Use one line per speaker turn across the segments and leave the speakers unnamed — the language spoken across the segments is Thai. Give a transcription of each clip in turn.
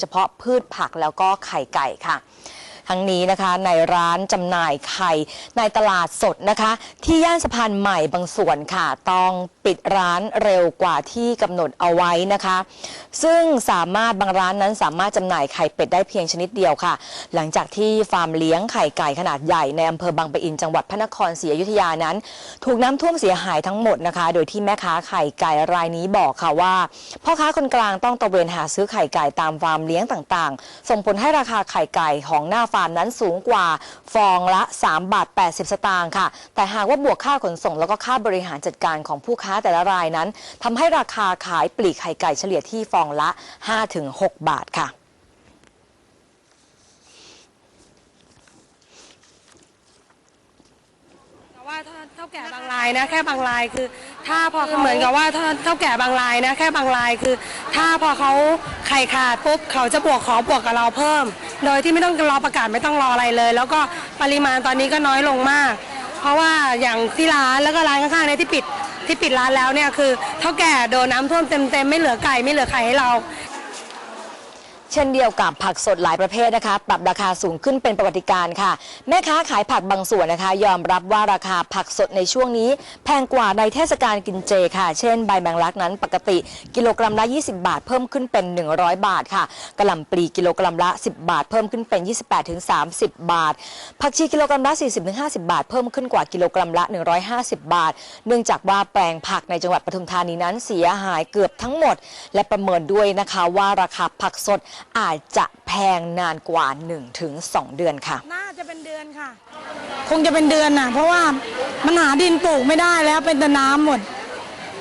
เฉพาะพืชผักแล้วก็ไข่ไก่ค่ะ ทั้งนี้นะคะในร้านจำหน่ายไข่ในตลาดสดนะคะ ที่ย่านสะพานใหม่บางส่วนค่ะ ต้องปิดร้านเร็วกว่าที่กำหนดเอาไว้นะคะ ซึ่งสามารถบางร้านนั้นสามารถจำหน่ายไข่เป็ดได้เพียงชนิดเดียวค่ะ หลังจากที่ฟาร์มเลี้ยงไข่ไก่ขนาดใหญ่ในอำเภอบางปะอินจังหวัดพระนครศรีอยุธยานั้น ถูกน้ำท่วมเสียหายทั้งหมดนะคะ โดยที่แม่ค้าไข่ไก่รายนี้บอกค่ะว่าพ่อค้าคนกลางต้องตะเวนหาซื้อไข่ไก่ตามฟาร์มเลี้ยงต่างๆ ส่งผลให้ราคาไข่ไก่ของหน้าฟาร์มนั้นสูงกว่าฟองละ 3 บาท 80 สตางค์ค่ะ แต่หากว่าบวกค่าขนส่ง แล้วก็ค่าบริหารจัดการของผู้ค้าแต่ละรายนั้นทำให้ราคาขายปลีกไข่ไก่เฉลี่ยที่ฟองละ 5-6 บาทค่ะ
แต่ว่าถ้าเท่าแก่บางรายนะแค่บางรายคือ ถ้าพอเขาเหมือนกับว่าถ้าเท่าแก่บางรายนะแค่บางรายคือ ถ้าพอเขาไข่ขาดปุ๊บเขาจะบวกขอบวกกับเราเพิ่ม โดยที่ไม่ต้องรอประกาศไม่ต้องรออะไรเลย แล้วก็ปริมาณตอนนี้ก็น้อยลงมาก เพราะว่าอย่างที่ร้านแล้วก็ร้านข้างๆเนี่ยที่ปิดที่ปิดร้านแล้วเนี่ยคือเท่าแก่โดนน้ำท่วมเต็มๆไม่เหลือไก่ไม่เหลือไข่ให้เรา
เช่นเดียวกับผักสดหลายประเภทนะคะ ปรับราคาสูงขึ้นเป็นประวัติการค่ะ แม่ค้าขายผักบางส่วนนะคะ ยอมรับว่าราคาผักสดในช่วงนี้ แพงกว่าในเทศกาลกินเจค่ะ เช่นใบแมงลักนั้นปกติกิโลกรัมละ 20 บาท เพิ่มขึ้นเป็น 100 บาทค่ะกระหล่ำปลีกิโลกรัมละ 10 บาท เพิ่มขึ้นเป็น 28-30 บาท ผักชีกิโลกรัมละ 40-50 บาท เพิ่มขึ้นกว่ากิโลกรัมละ 150 บาท เนื่องจากว่าแปลงผักในจังหวัดปทุมธานีนั้นเสียหายเกือบทั้งหมด และประเมินด้วยนะคะว่าราคาผักสดอาจจะแพงนานกว่า 1-2 เดือนค่ะ
น่าจะเป็นเดือนค่ะ คงจะเป็นเดือนน่ะ เพราะว่ามันหาดินปลูกไม่ได้แล้วเป็นแต่น้ำหมด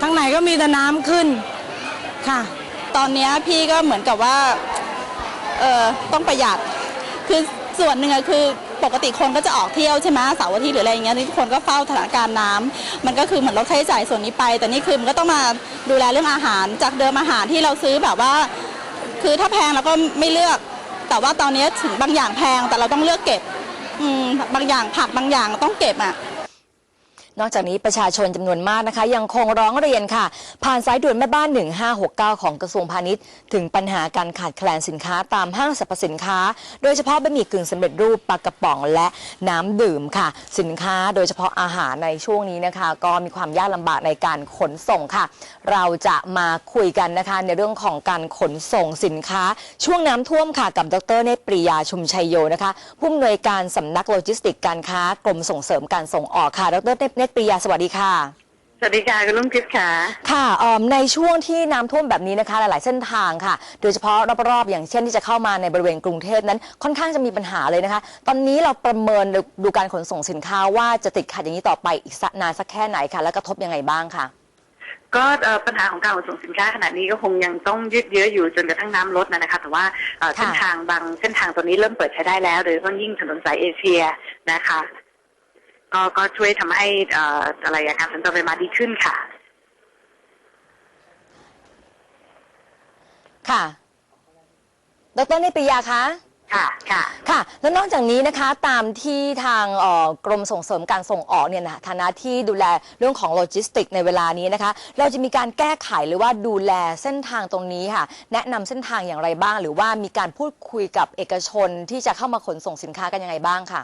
ทางไหนก็มีแต่น้ำขึ้นค่ะ
ตอนเนี้ยพี่ก็เหมือนกับว่าเออต้องประหยัด คือส่วนหนึ่งอะคือปกติคนก็จะออกเที่ยวใช่ไหมเสาร์อาทิตย์หรืออะไรอย่างเงี้ยนี่ทุกคนก็เฝ้าสถานการณ์น้ำมันก็คือเหมือนลดค่าใช้จ่ายส่วนนี้ไป แต่นี่คือมันก็ต้องมาดูแลเรื่องอาหารจากเดิมอาหารที่เราซื้อแบบว่า คือถ้าแพงเราก็ไม่เลือก แต่ว่าตอนนี้ถึงบางอย่างแพงแต่เราต้องเลือกเก็บ อืมบางอย่างผักบางอย่างต้องเก็บอะ
นอกจากนี้ประชาชนจำนวนมากนะคะ ยังคงร้องเรียนค่ะ ผ่านสายด่วนแม่บ้าน 1569 ของกระทรวงพาณิชย์ ถึงปัญหาการขาดแคลนสินค้าตามห้างสรรพสินค้า โดยเฉพาะบะหมี่กึ่งสำเร็จรูปปลากระป๋องและน้ำดื่มค่ะ สินค้าโดยเฉพาะอาหารในช่วงนี้นะคะ ก็มีความยากลำบากในการขนส่งค่ะ เราจะมาคุยกันนะคะ ในเรื่องของการขนส่งสินค้า ช่วงน้ำท่วมค่ะกับดรเนตรปรียาชุมชัยโยนะคะผู้อำนวยการสำนักโลจิสติกการค้ากรมส่งเสริมการส่งออกค่ะดรเนตรปรียาสวัสดีค่ะ
สวัสดีค่ะคุณลุงทิพย์ค่ะ
ค่ะเอิ่มในช่วงที่น้ำท่วมแบบนี้นะคะ หลาย ๆ เส้นทางค่ะ โดยเฉพาะรอบ ๆ อย่างเช่นที่จะเข้ามาในบริเวณกรุงเทพนั้นค่อนข้างจะมีปัญหาเลยนะคะ ตอนนี้เราประเมินดูการขนส่งสินค้าว่าจะติดขัดอย่างนี้ต่อไปอีกสักนานสักแค่ไหนค่ะและกระทบยังไงบ้างค่ะ
ก็เอ่อปัญหาของการขนส่งสินค้าขณะนี้ก็คงยังต้องยืดเยื้ออยู่จนกระทั่งน้ำลดนะนะคะแต่ว่าเอ่อ
ค่ะ
เส้นทางบางเส้นทางตัวนี้เริ่มเปิดใช้ได้แล้ว โดยเฉพาะยิ่งถนนสายเอเชียนะคะ ก็ก็ช่วยทำให้เอ่ออะไรอะการสัญจรไปมาดีขึ้นค่ะ
ค่ะ ดรเนตรปรียาคะ
ค่ะ ค่ะ
ค่ะ แล้วนอกจากนี้นะคะ ตามที่ทางเอ่อกรมส่งเสริมการส่งออกเนี่ยนะฐานะที่ดูแลเรื่องของโลจิสติกในเวลานี้นะคะ เราจะมีการแก้ไขหรือว่าดูแลเส้นทางตรงนี้ค่ะ แนะนำเส้นทางอย่างไรบ้าง หรือว่ามีการพูดคุยกับเอกชนที่จะเข้ามาขนส่งสินค้ากันยังไงบ้างค่ะ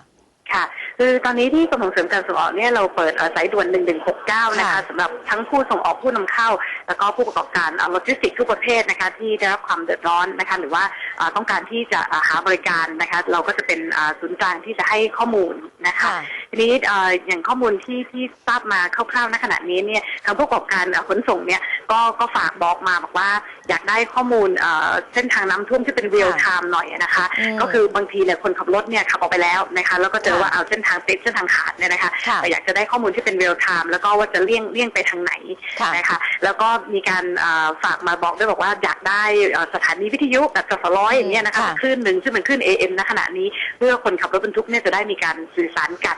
ค่ะ คือตอนนี้ที่กรมส่งเสริมการส่งออกเนี่ยเราเปิดเอ่อสายด่วน 1169 นะคะ
ค่ะ
สำหรับทั้งผู้ส่งออกผู้นำเข้า แล้วก็ผู้ประกอบการโลจิสติกทุกประเภทนะคะที่ได้รับความเดือดร้อนนะคะหรือว่าเอ่อต้องการที่จะเอ่อหาบริการนะคะเราก็จะเป็นเอ่อศูนย์กลางที่จะให้ข้อมูลนะคะ
ค่ะ
ทีนี้เอ่ออย่างข้อมูลที่ที่ทราบมาคร่าวๆณขณะนี้เนี่ยทางผู้ประกอบการเอ่อขนส่งเนี่ยก็ก็ฝากบอกมาบอกว่าอยากได้ข้อมูลเอ่อเส้นทางน้ำท่วมที่เป็นเรียลไทม์หน่อยนะคะ
อืม
ก็คือบางทีเนี่ยคนขับรถเนี่ยขับออกไปแล้วนะคะแล้วก็เจอ
ค่ะ
ว่าเอาเส้นทางติดเส้นทางขาดเนี่ยนะคะ
ค่ะ
แต่อยากจะได้ข้อมูลที่เป็นเรียลไทม์แล้วก็ว่าจะเลี่ยงเลี่ยงไปทางไหน
ค่ะ
นะคะแล้วก็มีการเอ่อฝากมาบอกด้วยบอกว่าอยากได้เอ่อสถานีวิทยุแบบจสร้อยอย่างเงี้ยนะคะ
ค่ะ
คลื่นหนึ่งซึ่งเป็นคลื่น AM ณขณะนี้เพื่อคนขับรถบรรทุกเนี่ยจะได้มีการสื่อสารกัน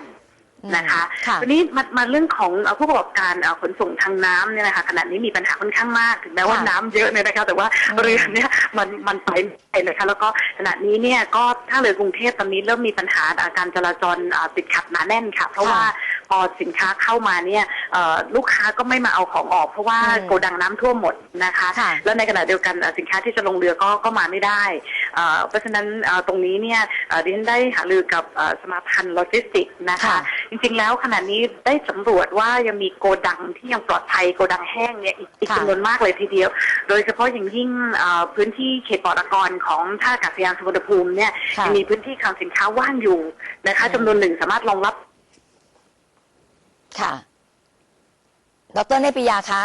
นะคะ
ค่ะ
ทีนี้มามาเรื่องของเอ่อผู้ประกอบการเอ่อขนส่งทางน้ำเนี่ยนะคะขณะนี้มีปัญหาค่อนข้างมากถึงแม้ว่า
ค่ะ
น้ำเยอะเนี่ยนะคะ แต่ว่า
อืม
เรือเนี่ยมันมันไปไม่ได้เลยค่ะแล้วก็ขณะนี้เนี่ยก็ถ้าเรือกรุงเทพตอนนี้เริ่มมีปัญหาอ่าการจราจรอ่าติดขัดหนาแน่นค่ะ เพราะว่า พอสินค้าเข้ามาเนี่ยเอ่อลูกค้าก็ไม่มาเอาของออกเพราะว่า
อืม
โกดังน้ำท่วมหมดนะคะ
ค่ะ
แล้วในขณะเดียวกันเอ่อสินค้าที่จะลงเรือก็ก็มาไม่ได้เอ่อเพราะฉะนั้นเอ่อตรงนี้เนี่ยเอ่อดิฉันได้หารือกับเอ่อสมาพันธ์โลจิสติกส์นะคะ
ค่ะ
จริงๆแล้วขณะนี้ได้สำรวจว่ายังมีโกดังที่ยังปลอดภัยโกดังแห้งเนี่ยอีกอีก
ค่ะ
จำนวนมากเลยทีเดียว โดยเฉพาะอย่างยิ่งเอ่อพื้นที่เขตปลอดอากรของท่าอากาศยานสุวรรณภูมิเนี่ย
ค่ะ
ยังมีพื้นที่คลังสินค้าว่างอยู่นะคะ
อืม
จำนวนหนึ่งสามารถรองรับ
ค่ะ ดรเนปิยาคะ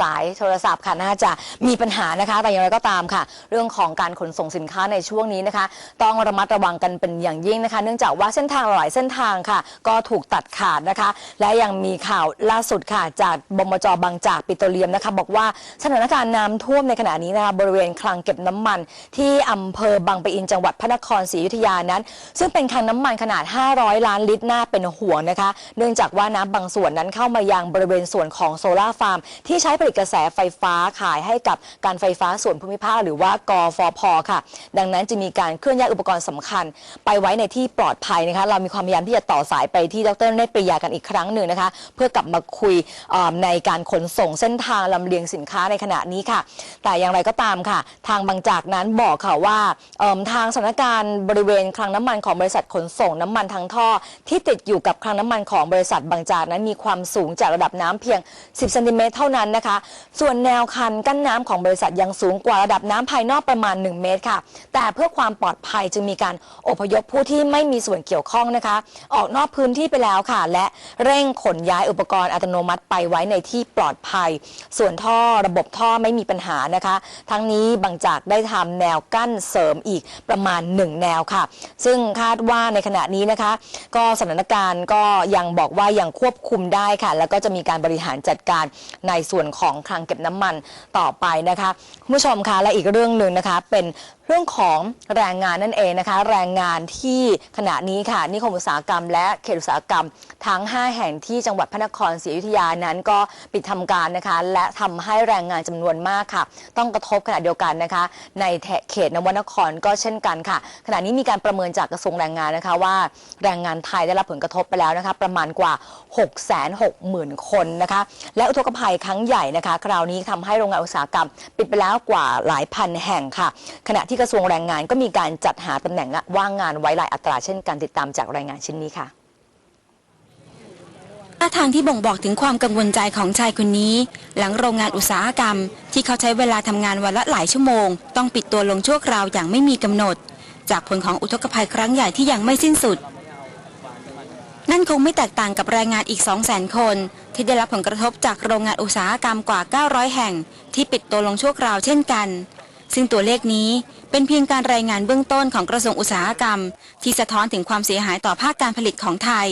สายโทรศัพท์ค่ะน่าจะมีปัญหานะคะ แต่อย่างไรก็ตามค่ะ เรื่องของการขนส่งสินค้าในช่วงนี้นะคะ ต้องระมัดระวังกันเป็นอย่างยิ่งนะคะ เนื่องจากว่าเส้นทางหลายเส้นทางค่ะ ก็ถูกตัดขาดนะคะ และยังมีข่าวล่าสุดค่ะ จากบมจบางจากปิโตรเลียมนะคะ บอกว่าสถานการณ์น้ำท่วมในขณะนี้นะคะบริเวณคลังเก็บน้ำมัน ที่อำเภอบางปะอินจังหวัดพระนครศรีอยุธยานั้น ซึ่งเป็นคลังน้ำมันขนาด 500 ล้านลิตรน่าเป็นห่วงนะคะ เนื่องจากว่าน้ำบางส่วนนั้นเข้ามายังบริเวณส่วนของโซลาร์ฟาร์มที่ใช้ผลิตกระแสไฟฟ้าขายให้กับการไฟฟ้าส่วนภูมิภาคหรือว่ากฟพค่ะ ดังนั้นจะมีการเคลื่อนย้ายอุปกรณ์สำคัญ ไปไว้ในที่ปลอดภัยนะคะ เรามีความพยายามที่จะต่อสายไปที่ดรเนตปริยากันอีกครั้งหนึ่งนะคะ เพื่อกลับมาคุยในการขนส่งเส้นทางลำเลียงสินค้าในขณะนี้ค่ะ แต่อย่างไรก็ตามค่ะ ทางบางจากนั้นบอกค่ะว่าทางสถานการณ์บริเวณคลังน้ำมันของบริษัทขนส่งน้ำมันทางท่อ ที่ติดอยู่กับคลังน้ำมันของบริษัทบางจากนั้นมีความสูงจากระดับน้ำเพียง 10 เซนติเมตรเท่านั้นนะคะส่วนแนวคันกั้นน้ำของบริษัทยังสูงกว่าระดับน้ำภายนอกประมาณ 1 เมตรค่ะ แต่เพื่อความปลอดภัยจึงมีการอพยพผู้ที่ไม่มีส่วนเกี่ยวข้องนะคะ ออกนอกพื้นที่ไปแล้วค่ะ และเร่งขนย้ายอุปกรณ์อัตโนมัติไปไว้ในที่ปลอดภัย ส่วนท่อระบบท่อไม่มีปัญหานะคะ ทั้งนี้บางจากได้ทำแนวกั้นเสริมอีกประมาณ 1 แนวค่ะ ซึ่งคาดว่าในขณะนี้นะคะ ก็สถานการณ์ก็ยังบอกว่ายังควบคุมได้ค่ะ แล้วก็จะมีการบริหารจัดการในส่วนของของคลังเก็บน้ำมันต่อไปนะคะคุณผู้ชมคะและอีกเรื่องหนึ่งนะคะเป็น รื่องของแรงงานนั่นเองนะคะ แรงงานที่ขณะนี้ค่ะ นิคมอุตสาหกรรม และเขตอุตสาหกรรม ทั้ง 5 แห่งที่จังหวัดพระนครศรีอยุธยานั้นก็ปิดทำการนะคะ และทำให้แรงงานจำนวนมากค่ะ ต้องกระทบขณะเดียวกันนะคะ ในเขตนวนครก็เช่นกันค่ะ ขณะนี้มีการประเมินจากกระทรวงแรงงานนะคะว่าแรงงานไทยได้รับผลกระทบไปแล้วนะคะประมาณกว่า 6 6 0 0 0 0 คนนะคะ และอุทกภัยครั้งใหญ่นะคะ คราวนี้ทำให้โรงงานอุตสาหกรรม ปิดไปแล้วกว่าหลายพันแห่งค่ะ ขณะที่กระทรวงแรงงานก็มีการจัดหาตำแหน่งว่างงานไว้หลายอัตราเช่นกันติดตามจากรายงานชิ้นนี้ค่ะ
ท่าทางที่บ่งบอกถึงความกังวลใจของชายคนนี้ หลังโรงงานอุตสาหกรรม ที่เขาใช้เวลาทำงานวันละหลายชั่วโมง ต้องปิดตัวลงชั่วคราวอย่างไม่มีกำหนด จากผลของอุทกภัยครั้งใหญ่ที่ยังไม่สิ้นสุด นั่นคงไม่แตกต่างกับแรงงานอีก 2 0 0 0 0 0 คน ที่ได้รับผลกระทบจากโรงงานอุตสาหกรรมกว่า 900 แห่ง ที่ปิดตัวลงชั่วคราวเช่นกัน ซึ่งตัวเลขนี้ เป็นเพียงการรายงานเบื้องต้นของกระทรวงอุตสาหกรรม ที่สะท้อนถึงความเสียหายต่อภาคการผลิตของไทย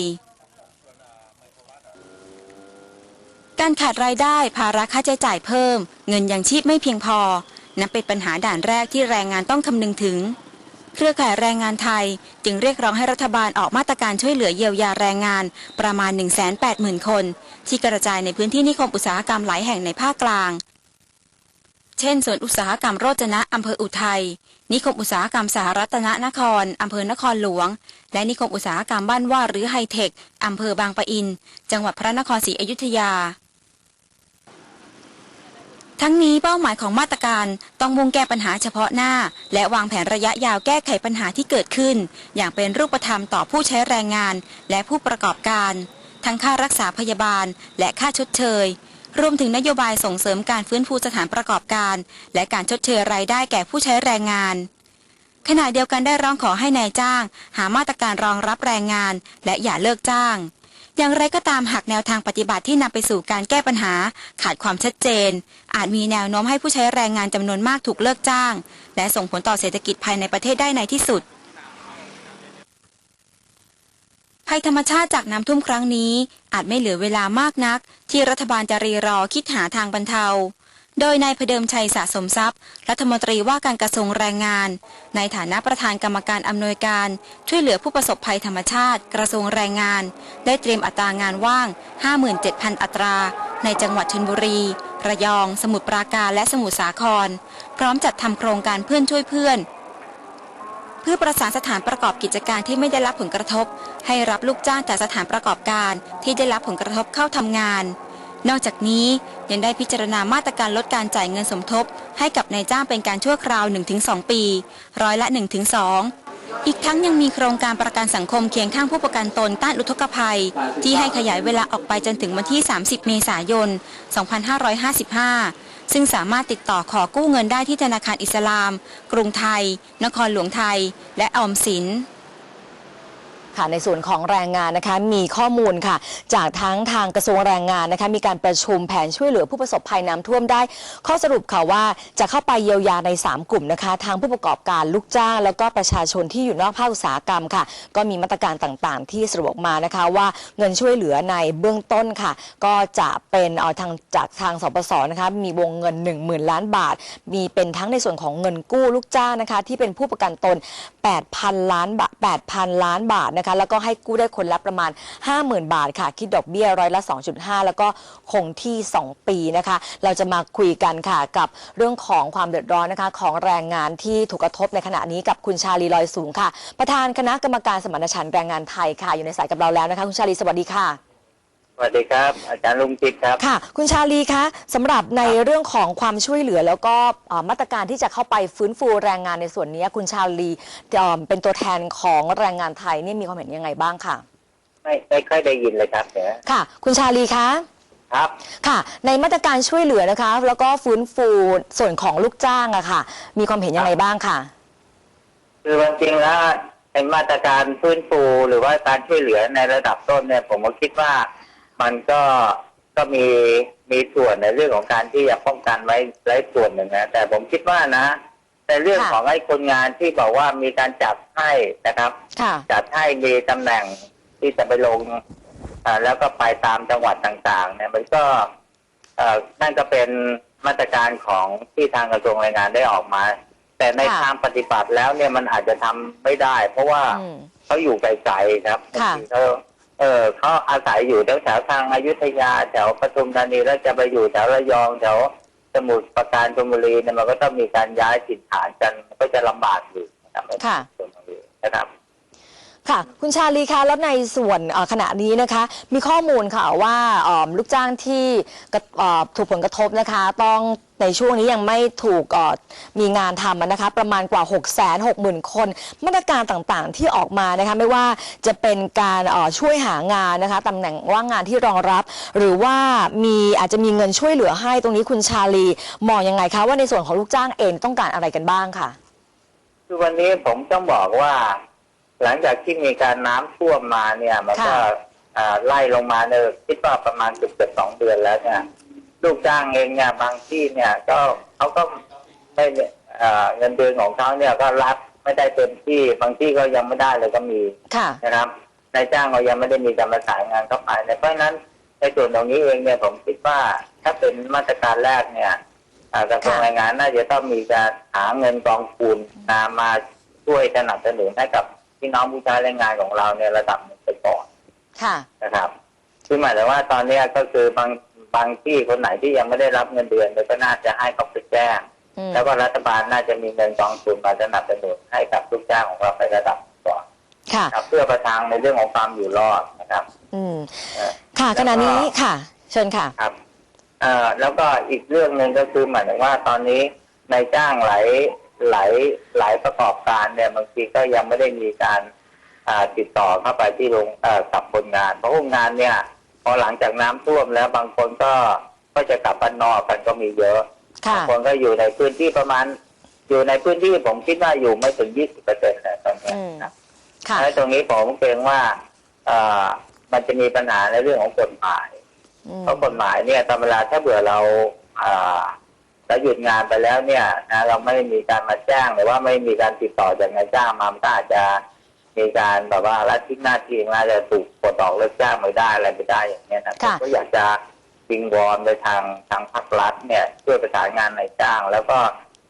การขาดรายได้ภาระค่าใช้จ่ายเพิ่ม เงินยังชีพไม่เพียงพอ นับเป็นปัญหาด่านแรกที่แรงงานต้องคำนึงถึง เครือข่ายแรงงานไทยจึงเรียกร้องให้รัฐบาลออกมาตรการช่วยเหลือเยียวยาแรงงานประมาณ 180,000 คน ที่กระจายในพื้นที่นิคมอุตสาหกรรมหลายแห่งในภาคกลาง เช่นสวนอุตสาหกรรมโรจนะอำเภออุทัย นิคมอุตสาหกรรมสหรัตนนครอำเภอนครหลวง และนิคมอุตสาหกรรมบ้านว่าหรือไฮเทคอำเภอบางปะอิน จังหวัดพระนครศรีอยุธยา ทั้งนี้เป้าหมายของมาตรการต้องมุ่งแก้ปัญหาเฉพาะหน้า และวางแผนระยะยาวแก้ไขปัญหาที่เกิดขึ้น อย่างเป็นรูปธรรมต่อผู้ใช้แรงงาน และผู้ประกอบการ ทั้งค่ารักษาพยาบาล และค่าชดเชย รวมถึงนโยบายส่งเสริมการฟื้นฟูสถานประกอบการ และการชดเชยรายได้แก่ผู้ใช้แรงงาน ขณะเดียวกันได้ร้องขอให้นายจ้าง หามาตรการรองรับแรงงาน และอย่าเลิกจ้าง อย่างไรก็ตามหากแนวทางปฏิบัติที่นำไปสู่การแก้ปัญหา ขาดความชัดเจน อาจมีแนวโน้มให้ผู้ใช้แรงงานจำนวนมากถูกเลิกจ้าง และส่งผลต่อเศรษฐกิจภายในประเทศได้ในที่สุด ภัยธรรมชาติจากน้ำท่วมครั้งนี้ อาจไม่เหลือเวลามากนัก ที่รัฐบาลจะรีรอคิดหาทางบรรเทา โดยนายพเดิมชัยสะสมทรัพย์ รัฐมนตรีว่าการกระทรวงแรงงาน ในฐานะประธานกรรมการอำนวยการ ช่วยเหลือผู้ประสบภัยธรรมชาติ กระทรวงแรงงาน ได้เตรียมอัตรางานว่าง 57,000 อัตรา ในจังหวัดชลบุรี ระยอง สมุทรปราการและสมุทรสาคร พร้อมจัดทำโครงการเพื่อนช่วยเพื่อนเพื่อประสานสถานประกอบกิจการที่ไม่ได้รับผลกระทบ ให้รับลูกจ้างจากสถานประกอบการที่ได้รับผลกระทบเข้าทำงาน นอกจากนี้ยังได้พิจารณามาตรการลดการจ่ายเงินสมทบ ให้กับนายจ้างเป็นการชั่วคราว 1-2 ปี ร้อยละ 1-2อีกทั้งยังมีโครงการประกันสังคมเคียงข้างผู้ประกันตนต้านอุทกภัย ที่ให้ขยายเวลาออกไปจนถึงวันที่ 30 เมษายน 2555 ซึ่งสามารถติดต่อขอกู้เงินได้ที่ธนาคารอิสลาม กรุงไทย นครหลวงไทย และออมสิน
ค่ะในส่วนของแรงงานนะคะมีข้อมูลค่ะ จากทั้งทางกระทรวงแรงงานนะคะมีการประชุมแผนช่วยเหลือผู้ประสบภัยน้ำท่วมได้ ข้อสรุปค่ะว่าจะเข้าไปเยียวยาใน 3 กลุ่มนะคะทางผู้ประกอบการลูกจ้าง แล้วก็ประชาชนที่อยู่นอกภาคอุตสาหกรรมค่ะ ก็มีมาตรการต่างๆ ที่สรุปออกมานะคะว่าเงินช่วยเหลือในเบื้องต้นค่ะ ก็จะเป็นเอ่อทางจากทางสปสนะคะมีวงเงิน 1 0,000 ล้านบาท มีเป็นทั้งในส่วนของเงินกู้ลูกจ้างนะคะที่เป็นผู้ประกันตน 8,000 ล้านบาท8,000 ล้านบาทนะคะแล้วก็ให้กู้ได้คนละประมาณ 50,000 บาทค่ะ คิดดอกเบี้ยร้อยละ 2.5 แล้วก็คงที่ 2 ปีนะคะ เราจะมาคุยกันค่ะกับเรื่องของความเดือดร้อนนะคะของแรงงานที่ถูกกระทบในขณะนี้กับคุณชาลีลอยสูงค่ะ ประธานคณะกรรมการสมานฉันท์แรงงานไทยค่ะ อยู่ในสายกับเราแล้วนะคะ คุณชาลีสวัสดีค่ะ
วัสดีครับ อาจารย์ลุงจิตครับ
ค่ะ คุณชาลีคะสำหรับในเรื่องของความช่วยเหลือ แล้วก็เอ่อมาตรการที่จะเข้าไปฟื้นฟูแรงงานในส่วนนี้ คุณชาลีเอ่อเป็นตัวแทนของแรงงานไทยนี่มีความเห็นยังไงบ้างค่ะ
ไม่ไม่ค่อยได้ยินเลยครับเนี่ย
ค่ะ คุณชาลีคะ
ครับ
ค่ะ ในมาตรการช่วยเหลือนะคะ แล้วก็ฟื้นฟูส่วนของลูกจ้างอะค่ะ มีความเห็นยังไงบ้างค่ะ
คือจริงๆแล้วไอ้มาตรการฟื้นฟูหรือว่าการช่วยเหลือในระดับต้นเนี่ย ผมก็คิดว่า มันก็ก็มีมีส่วนในเรื่องของการที่จะป้องกันไว้ไว้ส่วนหนึ่งนะแต่ผมคิดว่านะในเรื่อง
ค่ะ
ของไอ้คนงานที่บอกว่ามีการจับให้นะครับ
ค่ะ
จัดให้มีตำแหน่งที่จะไปลงอ่าแล้วก็ไปตามจังหวัดต่าง ๆ เนี่ยมันก็เอ่อนั่นก็เป็นมาตรการของที่ทางกระทรวงแรงงานได้ออกมา แต่ใน
ค่ะ
ทางปฏิบัติแล้วเนี่ยมันอาจจะทำไม่ได้ เพราะว่า
อืม
เขาอยู่ไกลๆครับ
ค่ะ
บางทีเขา เออเขาอาศัยอยู่แถวแถวๆทางอายุทยาแถวปทุมธานีแล้วจะไปอยู่แถวระยองแถวสมุทรปราการชลบุรีเนี่ยมันก็ต้องมีการย้ายถิ่นฐานกันมันก็จะลำบากอยู่นะครับใน
ค่ะ
ส่วนตรงนี้นะครับ
ค่ะ คุณชาลีคะแล้วในส่วนเอ่อขณะนี้นะคะ มีข้อมูลค่ะว่าเอ่อลูกจ้างที่กระเอ่อถูกผลกระทบนะคะ ต้องในช่วงนี้ยังไม่ถูกเอ่อมีงานทำนะคะ ประมาณกว่า 6 6 0 0 0 0 คน มาตรการต่างๆที่ออกมานะคะ ไม่ว่าจะเป็นการเอ่อช่วยหางานนะคะตำแหน่งว่างงานที่รองรับ หรือว่ามีอาจจะมีเงินช่วยเหลือให้ตรงนี้คุณชาลีมองยังไงคะว่าในส่วนของลูกจ้างเองต้องการอะไรกันบ้างค่ะ
คือวันนี้ผมต้องบอกว่า หลังจากที่มีการน้ำท่วมมาเนี่ย มันก็
ค่ะ
อ่าไล่ลงมาเนี่ยคิดว่าประมาณเกือบเกือบสองเดือนแล้วเนี่ยลูกจ้างเองเนี่ยบางที่เนี่ยก็เขาก็ไม่อ่าเงินเดือนของเขาเนี่ยก็รับไม่ได้เต็มที่บางที่ก็ยังไม่ได้เลยก็มี
ค่ะ
นะครับนายจ้างก็ยังไม่ได้มีการประสานงานเข้าไปเนี่ยเพราะฉะนั้นในส่วนตรงนี้เองเนี่ยผมคิดว่าถ้าเป็นมาตรการแรกเนี่ยอ่ากระทรวง
ค่ะ
แรงงานน่าจะต้องมีการหาเงินกองทุนมามาช่วยสนับสนุนให้กับ พี่น้องผู้ใช้แรงงานของเราในระดับหนึ่งไปก่อน
ค่ะ
นะครับคือหมายถึงว่าตอนเนี้ยก็คือบางบางที่คนไหนที่ยังไม่ได้รับเงินเดือนเนี่ยก็น่าจะให้เขาไปแจ้ง
อืม
แล้วก็รัฐบาลน่าจะมีเงินกองทุนมาสนับสนุนให้กับลูกจ้างของเราไประดับหนึ่งก่อน
ค่ะ
ครับเพื่อประทังในเรื่องของความอยู่รอดนะครับ
อืม
เอ่อ
ค่ะ
แล้วก็
ขณะนี้ค่ะ เชิญค่ะ
ครับเอ่อแล้วก็อีกเรื่องหนึ่งก็คือหมายถึงว่าตอนนี้นายจ้างหลาย หลายหลายประกอบการเนี่ยบางทีก็ยังไม่ได้มีการอ่าติดต่อเข้าไปที่โรงเอ่อกับคนงาน เพราะคนงานเนี่ย พอหลังจากน้ำท่วมแล้วบางคนก็ก็จะกลับบ้านนอกกันก็มีเยอะ
ค่ะ
บางคนก็อยู่ในพื้นที่ประมาณ อยู่ในพื้นที่ผมคิดว่าอยู่ไม่ถึง20เปอร์เซ็นต์ตอนเนี้ย
อืม
นะ
ค่ะ
แล้วตรงนี้ผมเกรงว่าเอ่อมันจะมีปัญหาในเรื่องของกฎหมาย
อืม
เพราะกฎหมายเนี่ยตามเวลาถ้าเบื่อเราอ่า เราหยุดงานไปแล้วเนี่ยนะเราไม่มีการมาแจ้งหรือว่าไม่มีการติดต่อจากนายจ้างมามันก็อาจจะมีการแบบว่าละทิ้งหน้าที่แล้วจะถูกปลดออกเลิกจ้างไม่ได้อะไรไม่ได้อย่างเงี้ยนะผม
ค่ะ
ก็อยากจะวิงวอนไปทางทางภาครัฐเนี่ยช่วยประสานงานนายจ้าง แล้วก็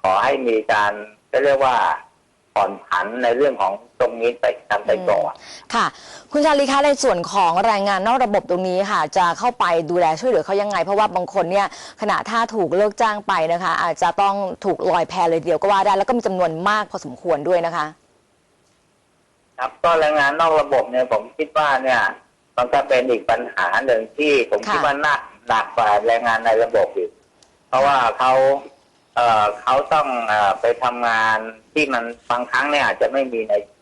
ขอให้มีการก็เรียกว่าผ่อนผันในเรื่องของ ตรงนี้ไปทำไปก่อน
ค่ะ คุณชาลีคะในส่วนของแรงงานนอกระบบตรงนี้ค่ะ จะเข้าไปดูแลช่วยเหลือเขายังไง เพราะว่าบางคนเนี่ยขณะถ้าถูกเลิกจ้างไปนะคะ อาจจะต้องถูกลอยแพเลยทีเดียวก็ว่าได้แล้วก็มีจำนวนมากพอสมควรด้วยนะคะ
ครับก็แรงงานนอกระบบเนี่ยผมคิดว่าเนี่ยมันก็เป็นอีกปัญหาหนึ่งที่ผม
ค่ะ
คิดว่าน่าหนักกว่าแรงงานในระบบอีกเพราะว่าเขาเอ่อเขาต้องเอ่อไปทำงานที่มันบางครั้งเนี่ยอาจจะไม่มีใน
อืม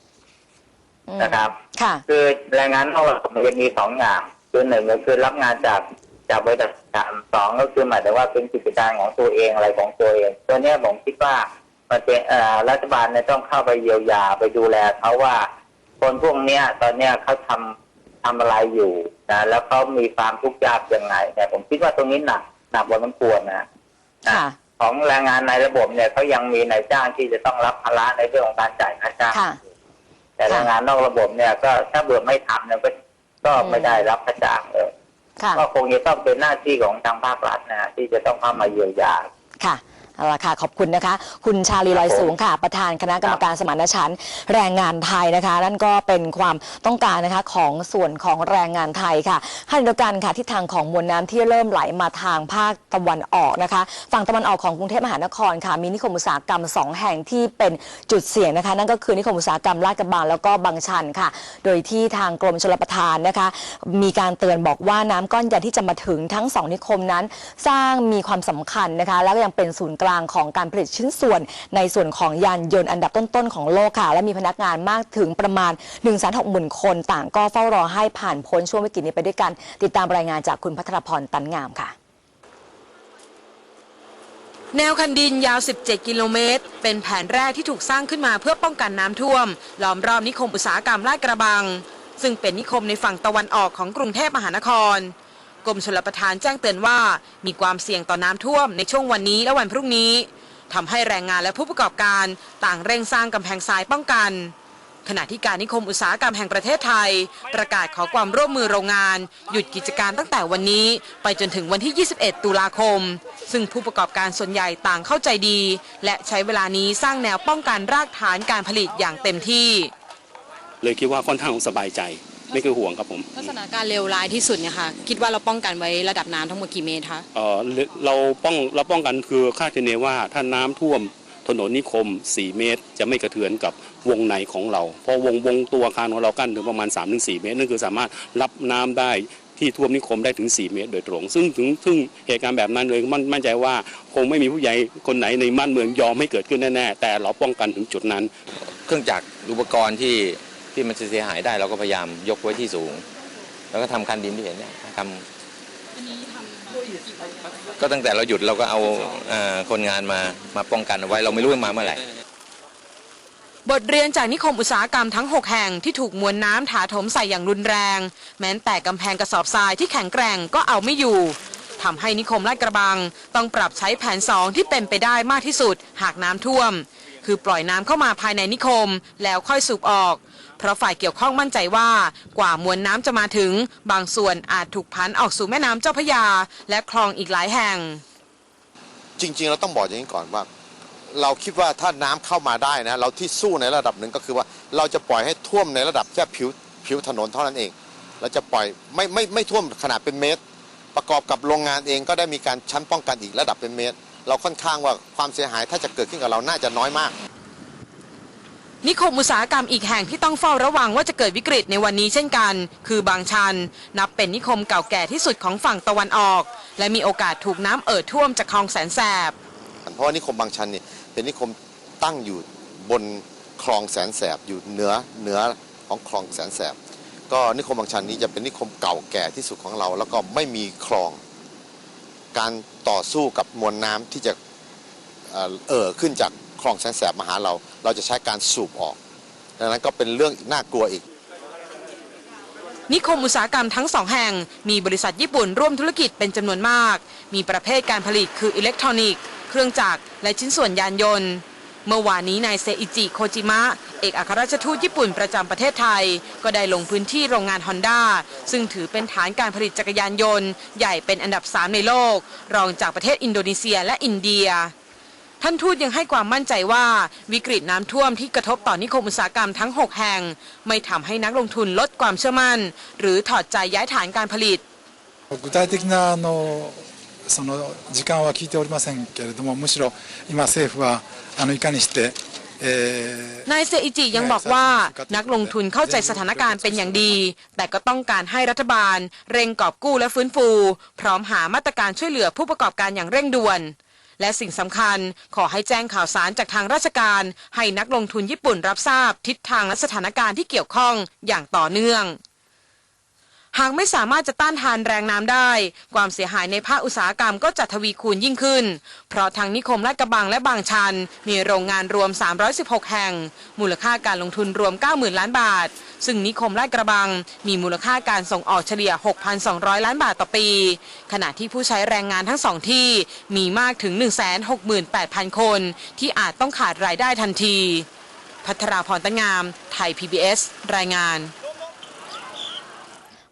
นะครับ
ค่ะ
คือแรงงานนอกระบบมันจะมีสองอย่างคือหนึ่งก็คือรับงานจากจากบริษัทประกันสองก็คือหมายถึงว่าเป็นกิจการของตัวเองอะไรของตัวเอง ตัวเนี้ยผมคิดว่ามันเป็นเอ่อรัฐบาลเนี่ยต้องเข้าไปเยียวยาไปดูแลเขาว่าคนพวกเนี้ยตอนเนี้ยเขาทำทำอะไรอยู่นะแล้วเขามีความทุกข์ยากยังไงเนี่ยผมคิดว่าตรงนี้หนักหนักกว่ามันควรนะ
ค่ะ
ของแรงงานในระบบเนี่ยเขายังมีนายจ้างที่จะต้องรับภาระในเรื่องของการจ่ายค่าจ้าง
ค่ะ
แต่แรงงานนอกระบบเนี่ยก็ถ้าเบื่อไม่ทำเนี่ยก็ก็ไม่ได้รับค่าจ้างเลย
ค่ะ
ก็คงจะต้องเป็นหน้าที่ของทางภาครัฐนะฮะที่จะต้องเข้ามาเยียวยา
ค่ะ เอาละค่ะขอบคุณนะคะ คุณชาลีลอยสูงค่ะ ประธานคณะกรรมการสมานฉันท์แรงงานไทยนะคะ นั่นก็เป็นความต้องการนะคะของส่วนของแรงงานไทยค่ะขณะเดียวกันค่ะที่ทางของมวลน้ำที่เริ่มไหลมาทางภาคตะวันออกนะคะ ฝั่งตะวันออกของกรุงเทพมหานครค่ะ มีนิคมอุตสาหกรรม 2 แห่งที่เป็นจุดเสี่ยงนะคะ นั่นก็คือนิคมอุตสาหกรรมลาดกระบังแล้วก็บางชันค่ะ โดยที่ทางกรมชลประทานนะคะ มีการเตือนบอกว่าน้ำก้อนใหญ่ที่จะมาถึงทั้งสองนิคมนั้น สร้างมีความสำคัญนะคะ แล้วก็ยังเป็นศูนย์กลางของการผลิตชิ้นส่วน ในส่วนของยานยนต์อันดับต้นๆของโลกค่ะ และมีพนักงานมากถึงประมาณ1 6 0 0 0 0คนต่างก็เฝ้ารอให้ผ่านพ้นช่วงวิกฤตนี้ไปด้วยกัน ติดตามรายงานจากคุณพัทรพรตันงามค่ะ
แนวคันดินยาว 17 กิโลเมตร เป็นแผนแรกที่ถูกสร้างขึ้นมาเพื่อป้องกันน้ำท่วม ล้อมรอบนิคมอุตสาหกรรมลาดกระบัง ซึ่งเป็นนิคมในฝั่งตะวันออกของกรุงเทพมหานคร รมชลประทานแจ้งเตือนว่า มีความเสี่ยงต่อน้ำท่วมในช่วงวันนี้และวันพรุ่งนี้ทำให้แรงงานและผู้ประกอบการต่างเร่งสร้างกำแพงทรายป้องกัน ขณะที่การนิคมอุตสาหกรรมแห่งประเทศไทย ประกาศขอความร่วมมือโรงงาน หยุดกิจการตั้งแต่วันนี้ ไปจนถึงวันที่ 21 ตุลาคม ซึ่งผู้ประกอบการส่วนใหญ่ต่างเข้าใจดี และใช้เวลานี้สร้างแนวป้องกันรากฐานการผลิตอย่างเต็มที่
เลยคิดว่าค่อนข้างสบายใจ ไม่คือห่วงครับผม
ลักษณะการเลวร้ายที่สุดเนี่ยค่ะคิดว่าเราป้องกันไว้ระดับน้ำทั้งหมดกี่เมตรคะ
เอ่อเราป้องเราป้องกันคือคาดคะเนว่าถ้าน้ำท่วมถนนนิคม 4 เมตร จะไม่กระเทือนกับวงในของเรา เพราะวงวงตัวอาคารของเรากั้นถึงประมาณ 3-4 เมตรนั่นคือสามารถรับน้ำได้ที่ท่วมนิคมได้ถึง 4 เมตร โดยตรง ซึ่งถึงซึ่งเหตุการณ์แบบนั้นเลยมั่นมั่นใจว่า คงไม่มีผู้ใหญ่คนไหนในบ้านเมืองยอมให้เกิดขึ้นแน่ๆแต่เราป้องกันถึงจุดนั้น
เครื่องจักรอุปกรณ์ที่ ที่มันจะเสียหายได้เราก็พยายามยกไว้ที่สูง แล้วก็ทำคันดินที่เห็นเนี่ยทำก็ตั้งแต่เราหยุดเราก็เอาเอ่อคนงานมามาป้องกันเอาไว้เราไม่รู้ว่ามาเมื่อไหร่
บทเรียนจากนิคมอุตสาหกรรมทั้ง 6 แห่งที่ถูกมวลน้ำถาถมใส่อย่างรุนแรง แม้แต่กำแพงกระสอบทรายที่แข็งแกร่งก็เอาไม่อยู่ทำให้นิคมลาดกระบัง ต้องปรับใช้แผน2ที่เป็นไปได้มากที่สุด หากน้ำท่วม คือปล่อยน้ำเข้ามาภายในนิคมแล้วค่อยสูบออก เพราะฝ่ายเกี่ยวข้องมั่นใจว่ากว่ามวลน้ำจะมาถึง บางส่วนอาจถูกพันออกสู่แม่น้ำเจ้าพระยา และคลองอีกหลายแห่ง
จริง ๆ เราต้องบอกอย่างนี้ก่อนว่า เราคิดว่าถ้าน้ำเข้ามาได้นะ เราที่สู้ในระดับหนึ่งก็คือว่าเราจะปล่อยให้ท่วมในระดับแค่ผิวผิวถนนเท่านั้นเอง เราจะปล่อยไม่ไม่ไม่ท่วมขนาดเป็นเมตร ประกอบกับโรงงานเองก็ได้มีการชั้นป้องกันอีกระดับเป็นเมตร เราค่อนข้างว่าความเสียหายถ้าจะเกิดขึ้นกับเราน่าจะน้อยมาก
นิคมอุตสาหกรรมอีกแห่งที่ต้องเฝ้าระวังว่าจะเกิดวิกฤตในวันนี้เช่นกัน คือบางชัน นับเป็นนิคมเก่าแก่ที่สุดของฝั่งตะวันออก และมีโอกาสถูกน้ำเอ่อท่วมจากคลองแสนแสบ
เพราะว่านิคมบางชันนี่เป็นนิคมตั้งอยู่บนคลองแสนแสบอยู่เหนือเหนือของคลองแสนแสบ ก็นิคมบางชันนี้จะเป็นนิคมเก่าแก่ที่สุดของเรา แล้วก็ไม่มีคลอง การต่อสู้กับมวลน้ำที่จะเอ่อเอ่อขึ้นจาก คลองแสนแสบมาหาเรา เราจะใช้การสูบออก ดังนั้นก็เป็นเรื่องน่ากลัวอีก
นิคมอุตสาหกรรมทั้งสองแห่ง มีบริษัทญี่ปุ่นร่วมธุรกิจเป็นจำนวนมาก มีประเภทการผลิตคืออิเล็กทรอนิกส์ เครื่องจักร และชิ้นส่วนยานยนต์เมื่อวานนี้นายเซอิจิโคจิมะ เอกอัครราชทูตญี่ปุ่นประจำประเทศไทย ก็ได้ลงพื้นที่โรงงานฮอนด้าซึ่งถือเป็นฐานการผลิตจักรยานยนต์ ใหญ่เป็นอันดับ 3 ในโลก รองจากประเทศอินโดนีเซียและอินเดีย ท่านทูตยังให้ความมั่นใจว่าวิกฤตน้ำท่วมที่กระทบต่อนิคมอุตสาหกรรมทั้ง 6 แห่ง ไม่ทำให้นักลงทุนลดความเชื่อมั่น หรือถอดใจย้ายฐานการผลิต
具体的なあのその時間は聞いておりませんけれどもむしろ今政府はあのいかにして えー
นายเซอิจิยังบอกว่านักลงทุนเข้าใจสถานการณ์เป็นอย่างดี แต่ก็ต้องการให้รัฐบาล เร่งกอบกู้และฟื้นฟู พร้อมหามาตรการช่วยเหลือผู้ประกอบการอย่างเร่งด่วน และสิ่งสำคัญขอให้แจ้งข่าวสารจากทางราชการ ให้นักลงทุนญี่ปุ่นรับทราบทิศทางและสถานการณ์ที่เกี่ยวข้องอย่างต่อเนื่อง หากไม่สามารถจะต้านทานแรงน้ำได้ ความเสียหายในภาคอุตสาหกรรมก็จะทวีคูณยิ่งขึ้น เพราะทางนิคมลาดกระบังและบางชัน มีโรงงานรวม 316 แห่ง มูลค่าการลงทุนรวม 90,000 ล้านบาท ซึ่งนิคมลาดกระบัง มีมูลค่าการส่งออกเฉลี่ย 6,200 ล้านบาทต่อปี ขณะที่ผู้ใช้แรงงานทั้งสองที่มีมากถึง 168,000 คน ที่อาจต้องขาดรายได้ทันที พัทราพรตั้งงาม ไทย PBS รายงาน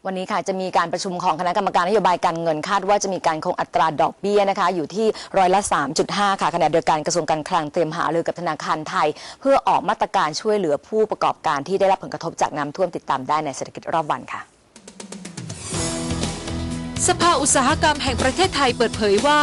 วันนี้ค่ะจะมีการประชุมของคณะกรรมการนโยบายการเงินคาดว่าจะมีการคงอัตราดอกเบี้ยนะคะ อยู่ที่ร้อยละ 3.5 ค่ะขณะเดียวกันกระทรวงการคลังเตรียมหารือกับธนาคารไทย เพื่อออกมาตรการช่วยเหลือผู้ประกอบการที่ได้รับผลกระทบจากน้ำท่วมติดตามได้ในเศรษฐกิจรอบวันค่ะ
สภาอุตสาหกรรมแห่งประเทศไทยเปิดเผยว่า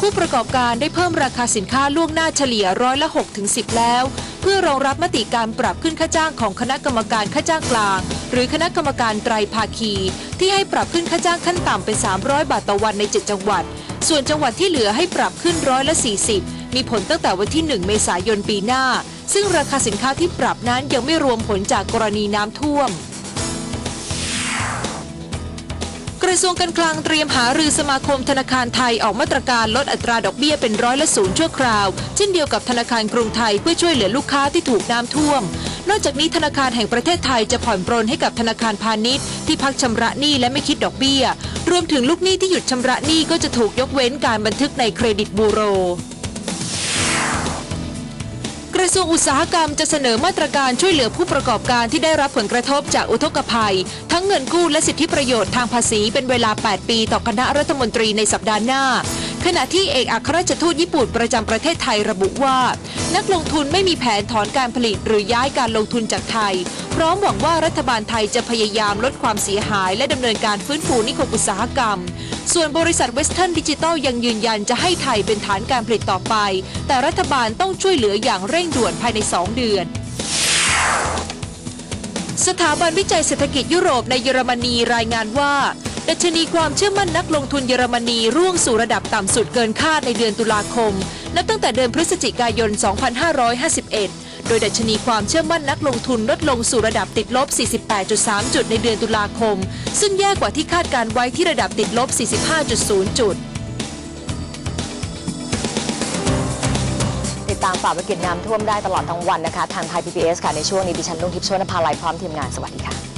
ผู้ประกอบการได้เพิ่มราคาสินค้าล่วงหน้าเฉลี่ยร้อยละ6ถึง10 แล้ว เพื่อรองรับมติการปรับขึ้นค่าจ้างของคณะกรรมการค่าจ้างกลาง หรือคณะกรรมการไตรภาคี ที่ให้ปรับขึ้นค่าจ้างขั้นต่ำเป็น 300 บาทต่อวันใน 7 จังหวัด ส่วนจังหวัดที่เหลือให้ปรับขึ้นร้อยละ 40 มีผลตั้งแต่วันที่ 1 เมษายนปีหน้า ซึ่งราคาสินค้าที่ปรับนั้นยังไม่รวมผลจากกรณีน้ำท่วม ระทรวงการคลังเตรียมหารือสมาคมธนาคารไทยออกมาตรการลดอัตราดอกเบี้ยเป็นร้อยละศูนย์ชั่วคราว เช่นเดียวกับธนาคารกรุงไทยเพื่อช่วยเหลือลูกค้าที่ถูกน้ำท่วม นอกจากนี้ธนาคารแห่งประเทศไทยจะผ่อนปรนให้กับธนาคารพาณิชย์ ที่พักชำระหนี้และไม่คิดดอกเบี้ย รวมถึงลูกหนี้ที่หยุดชำระหนี้ก็จะถูกยกเว้นการบันทึกในเครดิตบูโร ระทรวงอุตสาหกรรมจะเสนอมาตรการช่วยเหลือผู้ประกอบการที่ได้รับผลกระทบจากอุทกภัย ทั้งเงินกู้และสิทธิประโยชน์ทางภาษีเป็นเวลา 8 ปีต่อคณะรัฐมนตรีในสัปดาห์หน้า ขณะที่เอกอัครราชทูตญี่ปุ่นประจำประเทศไทยระบุว่า นักลงทุนไม่มีแผนถอนการผลิตหรือย้ายการลงทุนจากไทย พร้อมหวังว่ารัฐบาลไทยจะพยายามลดความเสียหาย และดำเนินการฟื้นฟูนิคมอุตสาหกรรม ส่วนบริษัทเวสเทิร์นดิจิตอลยังยืนยันจะให้ไทยเป็นฐานการผลิตต่อไป แต่รัฐบาลต้องช่วยเหลืออย่างเร่งด่วนภายใน 2 เดือนสถาบันวิจัยเศรษฐกิจยุโรปในเยอรมนีรายงานว่า ดัชนีความเชื่อมั่นนักลงทุนเยอรมนีร่วงสู่ระดับต่ำสุดเกินคาดในเดือนตุลาคม นับตั้งแต่เดือนพฤศจิกายน 2551 โดยดัชนีความเชื่อมั่นนักลงทุนลดลงสู่ระดับติดลบ 48.3 จุดในเดือนตุลาคม ซึ่งแย่กว่าที่คาดการไว้ที่ระดับติดลบ 45.0 จุด
ติดตามฝ่าวิกฤตน้ำท่วมได้ตลอดทั้งวันนะคะ ทางไทย PBS ค่ะ ในช่วงนี้ดิฉันลุงทิพย์ชวนภาลัยพร้อมทีมงานสวัสดีค่ะ